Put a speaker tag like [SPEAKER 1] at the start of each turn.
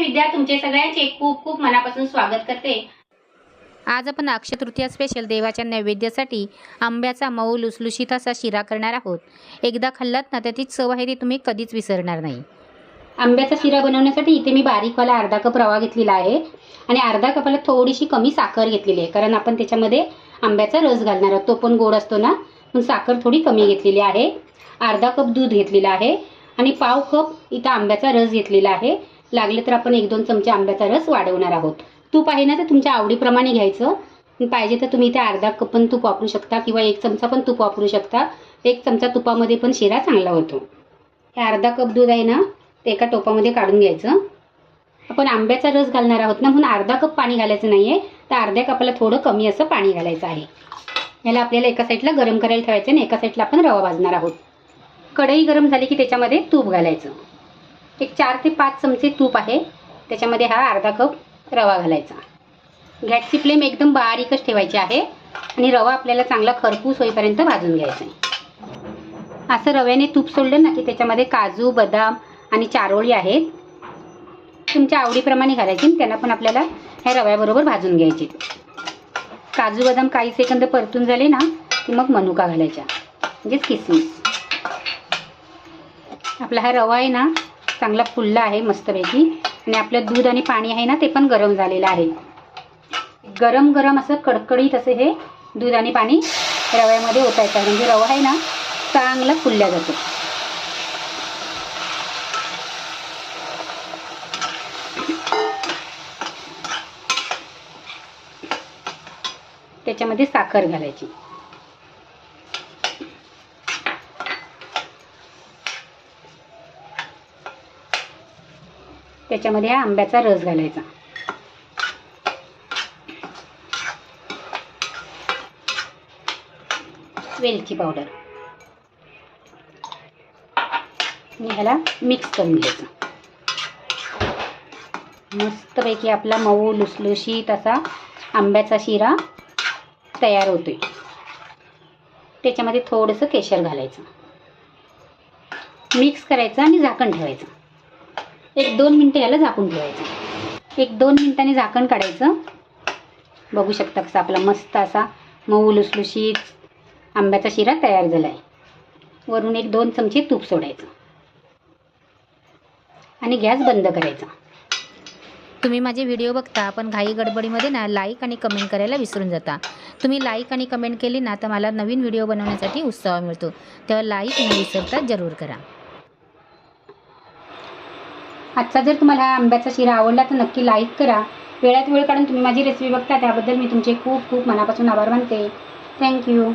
[SPEAKER 1] विद्या तुमचे सगळ्यांचे खूप खूप मनापासून स्वागत करते.
[SPEAKER 2] आज आपण अक्षय तृतीया स्पेशल देवाच्या नैवेद्यासाठी आंब्याचा मऊ लुसलुशीत असा शिरा करणार आहोत. एकदा खाल्लात ना त्याची चव आहे ती तुम्ही कधीच विसरणार नाही.
[SPEAKER 1] आंब्याचा शिरा बनवण्यासाठी इथे मी बारीकवाला अर्धा कप रवा घेतलेला आहे आणि अर्धा कपाला थोडीशी कमी साखर घेतलेली आहे कारण आपण त्याच्यामध्ये आंब्याचा रस घालणार आहोत. तो पण गोड असतो ना पण साखर थोडी कमी घेतलेली आहे. अर्धा कप दूध घेतलेला आहे आणि पाव कप इथं आंब्याचा रस घेतलेला आहे. लागले तर आपण एक दोन चमचे आंब्याचा रस वाढवणार आहोत. तूप आहे ना तर तुमच्या आवडीप्रमाणे घ्यायचं. पाहिजे तर तुम्ही त्या अर्धा कप पण तूप वापरू शकता किंवा एक चमचा पण तूप वापरू शकता. एक चमचा तुपामध्ये पण शिरा चांगला होतो. हे अर्धा कप दूध आहे ना ते एका टोपामध्ये काढून घ्यायचं. आपण आंब्याचा रस घालणार आहोत ना म्हणून अर्धा कप पाणी घालायचं नाही आहे तर अर्ध्या कपाला थोडं कमी असं पाणी घालायचं आहे. याला आपल्याला एका साईडला गरम करायला ठेवायचं आणि एका साईडला आपण रवा भाजणार आहोत. कढई गरम झाली की त्याच्यामध्ये तूप घालायचं. एक चार ते पाच चमचे तूप आहे. त्याच्यामध्ये हा अर्धा कप रवा घालायचा. गॅसची फ्लेम एकदम बारीकच ठेवायची आहे आणि रवा आपल्याला चांगला खरपूस होईपर्यंत भाजून घ्यायचा आहे. असं रव्याने तूप सोडलं ना की त्याच्यामध्ये काजू बदाम आणि चारोळी आहेत. तुमच्या आवडीप्रमाणे घालायची त्यांना पण आपल्याला ह्या रव्याबरोबर भाजून घ्यायचे. काजू बदाम काही सेकंद परतून झाले ना की मग मनुका घालायच्या. म्हणजेच किसमिस. आपला हा रवा आहे ना चांगला फुलला आहे मस्तपैकी. आणि आपलं दूध आणि पाणी आहे ना ते पण गरम झालेलं आहे. गरम गरम असं कडकडीत असं हे दूध आणि पाणी रव्यामध्ये ओतायचं आहे. म्हणजे रवा आहे ना चांगला फुलल्या जातो. त्याच्यामध्ये साखर घालायची. त्याच्यामध्ये आंब्याचा रस घालायचा. वेलची पावडर ह्याला मिक्स करून घ्यायचं. मस्तपैकी आपला मऊ लुसलुशीत असा आंब्याचा शिरा तयार होतोय. त्याच्यामध्ये थोडंसं केशर घालायचं. मिक्स करायचं आणि झाकण ठेवायचं. एक दोन मिनटं याला झाकून ठेवायचं. एक दोन मिनटांनी झाकण काढायचं. बघू शकता कसं आपला मस्त असा मऊ लुसलुशीत आंब्याचा शिरा तयार झाला आहे वरून एक दोन चमचे तूप सोडायचं. आणि गॅस बंद करायचा.
[SPEAKER 2] तुम्ही माझे व्हिडिओ बघता पण घाई गडबडीमध्ये ना लाईक आणि कमेंट करायला विसरून जाता. तुम्ही लाईक आणि कमेंट केली ना तर मला नवीन व्हिडिओ बनवण्यासाठी उत्साह मिळतो. तेव्हा लाईक न विसरता जरूर करा.
[SPEAKER 1] आजचा जर तुम्हाला हा आंब्याचा शिरा आवडला तर नक्की लाईक करा. वेळात वेळ काढून तुम्ही माझी रेसिपी बघता त्याबद्दल मी तुमचे खूप खूप मनापासून आभार मानते. थँक्यू